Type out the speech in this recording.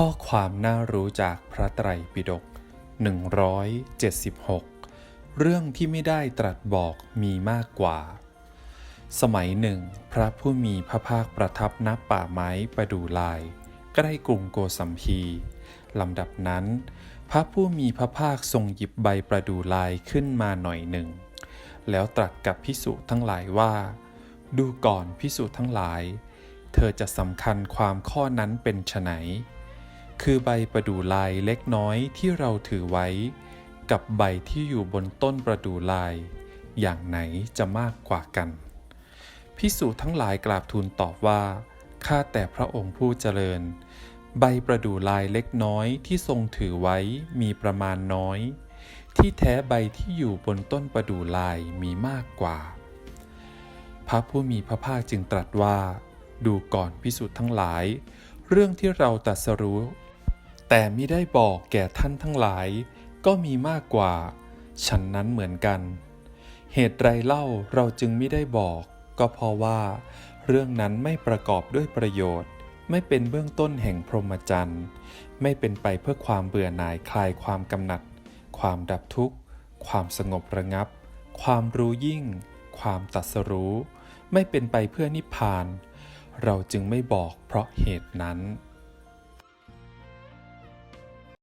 ข้อความน่ารู้จากพระไตรปิฎก176 เรื่องที่ไม่ได้ตรัสบอกมีมากกว่า สมัยหนึ่ง พระผู้มีพระภาคประทับณป่าไม้ประดูลาย ใกล้กรุงโกสัมพีลำดับนั้น พระผู้มีพระภาคทรงหยิบใบประดูลายขึ้นมาหน่อยหนึ่ง แล้วตรัสกับพิสุทั้งหลายว่า ดูก่อนพิสุทั้งหลาย เธอจะสำคัญความข้อนั้นเป็นไฉน คือใบประดู่ลายเล็กน้อยที่เราถือไว้ กับใบที่อยู่บนต้นประดู่ลาย อย่างไหนจะมากกว่ากัน พิสูจน์ทั้งหลายกราบทูลตอบว่าข้าแต่พระองค์ผู้เจริญ ใบประดู่ลายเล็กน้อยที่ทรงถือไว้มีประมาณน้อย ที่แท้ใบที่อยู่บนต้นประดู่ลายมีมากกว่า พระผู้มีพระภาคจึงตรัสว่า ดูก่อนพิสุทธ์ทั้งหลาย เรื่องที่เราตรัสรู้ แต่มิได้บอกแก่ท่านทั้งหลาย ก็มีมากกว่า ฉันนั้นเหมือนกัน เหตุไรเล่าเราจึงไม่ได้บอก ก็เพราะว่า เรื่องนั้นไม่ประกอบด้วยประโยชน์ ไม่เป็นเบื้องต้นแห่งพรหมจรรย์ ไม่เป็นไปเพื่อความเบื่อหน่ายคลายความกำหนัด ความดับทุกข์ ความสงบระงับ ความรู้ยิ่ง ความตรัสรู้ ไม่เป็นไปเพื่อนิพพาน เราจึงไม่บอกเพราะเหตุนั้น